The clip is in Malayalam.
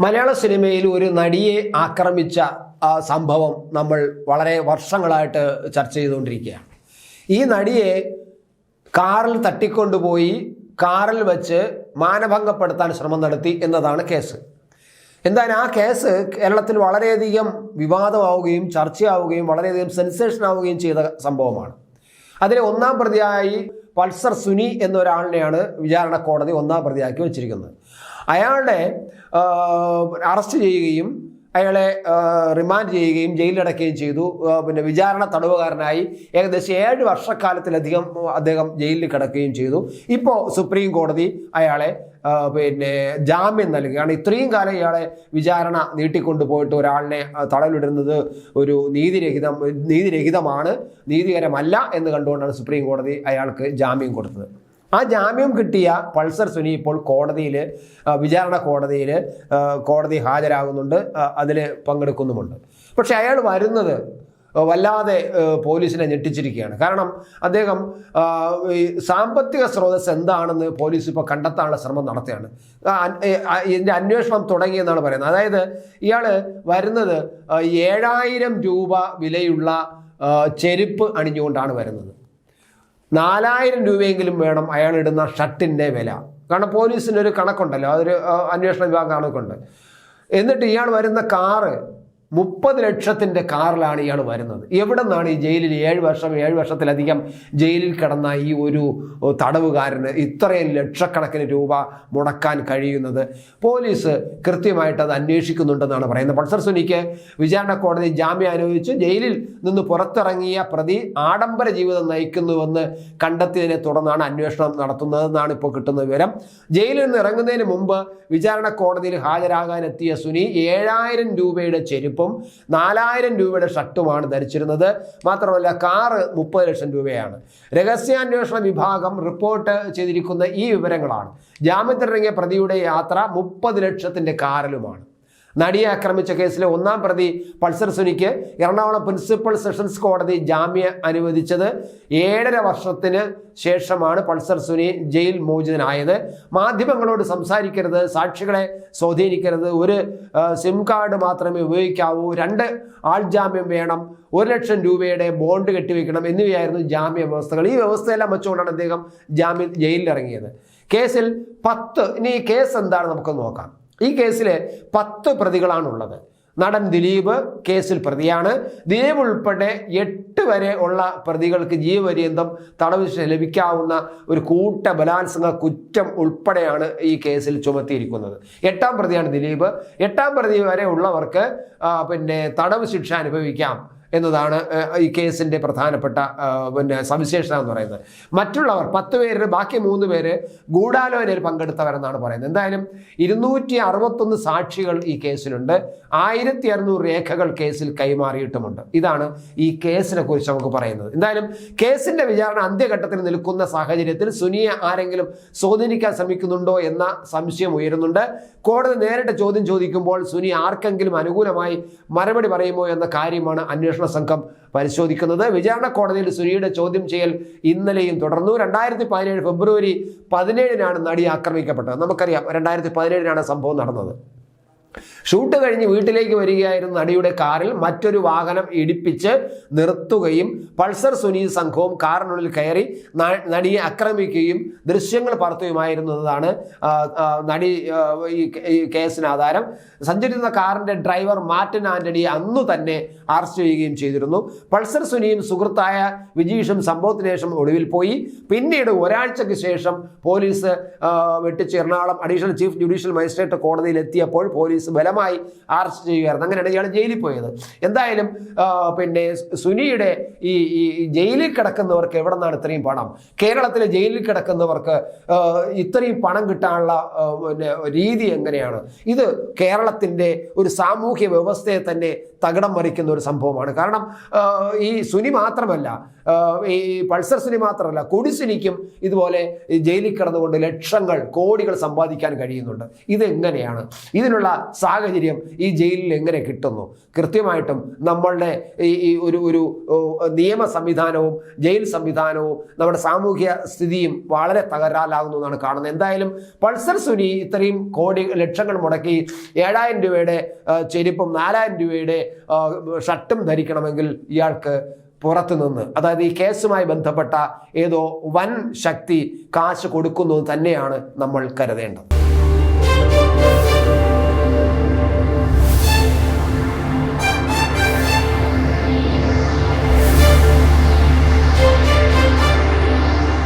മലയാള സിനിമയിൽ ഒരു നടിയെ ആക്രമിച്ച സംഭവം നമ്മൾ വളരെ വർഷങ്ങളായിട്ട് ചർച്ച ചെയ്തുകൊണ്ടിരിക്കുകയാണ്. ഈ നടിയെ കാറിൽ തട്ടിക്കൊണ്ടുപോയി കാറിൽ വെച്ച് മാനഭംഗപ്പെടുത്താൻ ശ്രമം നടത്തി എന്നതാണ് കേസ്. എന്തായാലും ആ കേസ്? കേരളത്തിൽ വളരെയധികം വിവാദമാവുകയും ചർച്ചയാവുകയും വളരെയധികം സെൻസേഷൻ ആവുകയും ചെയ്ത സംഭവമാണ്. അതിലെ ഒന്നാം പ്രതിയായി പൾസർ സുനി എന്നൊരാളിനെയാണ് വിചാരണ കോടതി ഒന്നാം പ്രതിയാക്കി വച്ചിരിക്കുന്നത്. അയാളുടെ ആ, അറസ്റ്റ് ചെയ്യുകയും അയാളെ റിമാൻഡ് ചെയ്യുകയും ജയിലിലടക്കുകയും ചെയ്തു. പിന്നെ വിചാരണ തടവുകാരനായി ഏകദേശം ഏഴ് വർഷക്കാലത്തിലധികം അദ്ദേഹം ജയിലിൽ കിടക്കുകയും ചെയ്തു. ഇപ്പോൾ സുപ്രീം കോടതി അയാളെ പിന്നെ ജാമ്യം നൽകുകയാണ്. ഇത്രയും കാലം ഇയാളെ വിചാരണ നീട്ടിക്കൊണ്ടുപോയിട്ട് ഒരാളിനെ ആ, തടവിലിടുന്നത് ഒരു നീതിരഹിതം നീതിരഹിതമാണ് നീതികരമല്ല എന്ന് കണ്ടുകൊണ്ടാണ് സുപ്രീം കോടതി അയാൾക്ക് ജാമ്യം കൊടുത്തത്. ആ ജാമ്യം കിട്ടിയ പൾസർ സുനി ഇപ്പോൾ കോടതിയിൽ വിചാരണ കോടതിയിൽ കോടതി ഹാജരാകുന്നുണ്ട് അതിൽ പങ്കെടുക്കുന്നുമുണ്ട്. പക്ഷെ അയാൾ വരുന്നത് വല്ലാതെ പോലീസിനെ ഞെട്ടിച്ചിരിക്കുകയാണ്. കാരണം അദ്ദേഹം ഈ സാമ്പത്തിക സ്രോതസ് എന്താണെന്ന് പോലീസ് ഇപ്പോൾ കണ്ടെത്താനുള്ള ശ്രമം നടത്തുകയാണ്. ഇതിന്റെ അന്വേഷണം തുടങ്ങിയെന്നാണ് പറയുന്നത്. അതായത് ഇയാൾ വരുന്നത് ഏഴായിരം രൂപ വിലയുള്ള ചെരുപ്പ് അണിഞ്ഞുകൊണ്ടാണ് വരുന്നത്. നാലായിരം രൂപയെങ്കിലും വേണം അയാൾ ഇടുന്ന ഷർട്ടിന്റെ വില. കാരണം പോലീസിന് ഒരു കണക്കുണ്ടല്ലോ അതൊരു അന്വേഷണ വിഭാഗം കണക്കുണ്ട്. എന്നിട്ട് ഇയാൾ വരുന്ന കാറ് മുപ്പത് ലക്ഷത്തിന്റെ കാറിലാണ് ഇയാൾ വരുന്നത്. എവിടെ നിന്നാണ് ഈ ജയിലിൽ ഏഴ് വർഷം ഏഴ് വർഷത്തിലധികം ജയിലിൽ കിടന്ന ഈ ഒരു തടവുകാരന് ഇത്രയും ലക്ഷക്കണക്കിന് രൂപ മുടക്കാൻ കഴിയുന്നത്? പോലീസ് കൃത്യമായിട്ട് അത് അന്വേഷിക്കുന്നുണ്ടെന്നാണ് പറയുന്നത്. പൾസർ സുനിക്ക് വിചാരണ കോടതി ജാമ്യം അനുവദിച്ച് ജയിലിൽ നിന്ന് പുറത്തിറങ്ങിയ പ്രതി ആഡംബര ജീവിതം നയിക്കുന്നുവെന്ന് കണ്ടെത്തിയതിനെ തുടർന്നാണ് അന്വേഷണം നടത്തുന്നതെന്നാണ് ഇപ്പോൾ കിട്ടുന്ന വിവരം. ജയിലിൽ നിന്ന് ഇറങ്ങുന്നതിന് മുമ്പ് വിചാരണ കോടതിയിൽ ഹാജരാകാനെത്തിയ സുനി ഏഴായിരം രൂപയുടെ ചെരുപ്പും നാലായിരം രൂപയുടെ ഷർട്ടുമാണ് ധരിച്ചിരുന്നത്. മാത്രമല്ല കാറ് മുപ്പത് ലക്ഷം രൂപയാണ്. രഹസ്യാന്വേഷണ വിഭാഗം റിപ്പോർട്ട് ചെയ്തിരിക്കുന്ന ഈ വിവരങ്ങളാണ്. ജാമ്യത്തിലിറങ്ങിയ പ്രതിയുടെ യാത്ര മുപ്പത് ലക്ഷത്തിന്റെ കാറിലുമാണ്. നടിയെ ആക്രമിച്ച കേസിലെ ഒന്നാം പ്രതി പൾസർ സുനിക്ക് എറണാകുളം പ്രിൻസിപ്പൽ സെഷൻസ് കോടതി ജാമ്യം അനുവദിച്ചത് ഏഴര വർഷത്തിന് ശേഷമാണ് പൾസർ സുനി ജയിൽ മോചിതനായത്. മാധ്യമങ്ങളോട് സംസാരിക്കരുത് സാക്ഷികളെ സ്വാധീനിക്കരുത്. ഒരു സിം കാർഡ് മാത്രമേ ഉപയോഗിക്കാവൂ. രണ്ട് ആൾ ജാമ്യം വേണം. ഒരു ലക്ഷം രൂപയുടെ ബോണ്ട് കെട്ടിവെക്കണം എന്നിവയായിരുന്നു ജാമ്യ വ്യവസ്ഥകൾ. ഈ വ്യവസ്ഥയെല്ലാം വെച്ചുകൊണ്ടാണ് അദ്ദേഹം ജാമ്യം ജയിലിലിറങ്ങിയത്. കേസിൽ പത്ത് ഇനി ഈ കേസ് എന്താണ് നമുക്ക് നോക്കാം. ഈ കേസിൽ പത്ത് പ്രതികളാണുള്ളത്. നടൻ ദിലീപ് കേസിൽ പ്രതിയാണ്. ദിലീപ് ഉൾപ്പെടെ എട്ട് വരെ ഉള്ള പ്രതികൾക്ക് ജീവപര്യന്തം തടവ് ലഭിക്കാവുന്ന ഒരു കൂട്ട ബലാത്സംഗ കുറ്റം ഉൾപ്പെടെയാണ് ഈ കേസിൽ ചുമത്തിയിരിക്കുന്നത്. എട്ടാം പ്രതിയാണ് ദിലീപ്. എട്ടാം പ്രതി വരെ ഉള്ളവർക്ക് പിന്നെ തടവ് ശിക്ഷ അനുഭവിക്കാം. എന്നതാണ് ഈ കേസിന്റെ പ്രധാനപ്പെട്ട പിന്നെ സവിശേഷത എന്ന് പറയുന്നത്. മറ്റുള്ളവർ പത്ത് പേരിൽ ബാക്കി മൂന്ന് പേര് ഗൂഢാലോചനയിൽ പങ്കെടുത്തവരെന്നാണ് പറയുന്നത്. എന്തായാലും ഇരുന്നൂറ്റി അറുപത്തൊന്ന് സാക്ഷികൾ ഈ കേസിലുണ്ട്. ആയിരത്തി അറുന്നൂറ് രേഖകൾ കേസിൽ കൈമാറിയിട്ടുമുണ്ട്. ഇതാണ് ഈ കേസിനെ കുറിച്ച് നമുക്ക് പറയുന്നത്. എന്തായാലും കേസിന്റെ വിചാരണ അന്ത്യഘട്ടത്തിൽ നിൽക്കുന്ന സാഹചര്യത്തിൽ സുനിയെ ആരെങ്കിലും സ്വാധീനിക്കാൻ ശ്രമിക്കുന്നുണ്ടോ എന്ന സംശയം ഉയരുന്നുണ്ട്. കോടതി നേരിട്ട് ചോദ്യം ചോദിക്കുമ്പോൾ സുനി ആർക്കെങ്കിലും അനുകൂലമായി മറുപടി പറയുമോ എന്ന കാര്യമാണ് അന്വേഷണ സംഘം പരിശോധിക്കുന്നത്. വിചാരണ കോടതിയിൽ സുനിയുടെ ചോദ്യം ചെയ്യൽ ഇന്നലെയും തുടർന്നു. രണ്ടായിരത്തി പതിനേഴ് ഫെബ്രുവരി പതിനേഴിനാണ് നടി ആക്രമിക്കപ്പെട്ടത്. നമുക്കറിയാം രണ്ടായിരത്തി പതിനേഴിനാണ് സംഭവം നടന്നത്. ഷൂട്ട് കഴിഞ്ഞ് വീട്ടിലേക്ക് വരികയായിരുന്ന നടിയുടെ കാറിൽ മറ്റൊരു വാഹനം ഇടിപ്പിച്ച് നിർത്തുകയും പൾസർ സുനി സംഘവും കാറിനുള്ളിൽ കയറി നടിയെ ആക്രമിക്കുകയും ദൃശ്യങ്ങൾ ആ, നടി ഈ കേസിന് ആധാരം. സഞ്ചരിക്കുന്ന കാറിന്റെ ഡ്രൈവർ മാർട്ടിൻ ആന്റണിയെ അന്നു തന്നെ അറസ്റ്റ് ചെയ്യുകയും ചെയ്തിരുന്നു. പൾസർ സുനിയും സുഹൃത്തായ വിജീഷും സംഭവത്തിന് ശേഷം ഒടുവിൽ പോയി. പിന്നീട് ഒരാഴ്ചയ്ക്ക് ശേഷം പോലീസ് വെട്ടിച്ച് Ernakulam additional chief judicial magistrate കോടതിയിൽ എത്തിയപ്പോൾ പോലീസ് ബലമായി അറസ്റ്റ് ചെയ്യുകയായിരുന്നു. അങ്ങനെയാണ് ഇയാൾ ജയിലിൽ പോയത്. എന്തായാലും പിന്നെ സുനിയുടെ ഈ ഈ ജയിലിൽ കിടക്കുന്നവർക്ക് എവിടെ നിന്നാണ് ഇത്രയും പണം? കേരളത്തിലെ ജയിലിൽ കിടക്കുന്നവർക്ക് ഇത്രയും പണം കിട്ടാനുള്ള പിന്നെ രീതി എങ്ങനെയാണ്? ഇത് കേരളത്തിന്റെ ഒരു സാമൂഹ്യ വ്യവസ്ഥയെ തന്നെ തകിടം മറിക്കുന്ന ഒരു സംഭവമാണ്. കാരണം ഈ സുനി മാത്രമല്ല ഈ പൾസർ സുനി മാത്രമല്ല കൊടി സുനിക്കും ഇതുപോലെ ജയിലിൽ കിടന്നുകൊണ്ട് ലക്ഷങ്ങൾ കോടികൾ സമ്പാദിക്കാൻ കഴിയുന്നുണ്ട്. ഇതെങ്ങനെയാണ്? ഇതിനുള്ള സാഹചര്യം ഈ ജയിലിൽ എങ്ങനെ കിട്ടുന്നു? കൃത്യമായിട്ടും നമ്മളുടെ ഈ ഒരു ഒരു നിയമ സംവിധാനവും ജയിൽ സംവിധാനവും നമ്മുടെ സാമൂഹ്യ സ്ഥിതിയും വളരെ തകരാറിലാകുന്നു എന്നാണ് കാണുന്നത്. എന്തായാലും പൾസർ സുനി ഇത്രയും കോടി ലക്ഷങ്ങൾ മുടക്കി ഏഴായിരം രൂപയുടെ ചെരുപ്പും നാലായിരം രൂപയുടെ ഷർട്ടും ധരിക്കണമെങ്കിൽ ഇയാൾക്ക് പുറത്തുനിന്ന് അതായത് ഈ കേസുമായി ബന്ധപ്പെട്ട ഏതോ വൻ ശക്തി കാശ് കൊടുക്കുന്നു തന്നെയാണ് നമ്മൾ കരുതേണ്ടത്.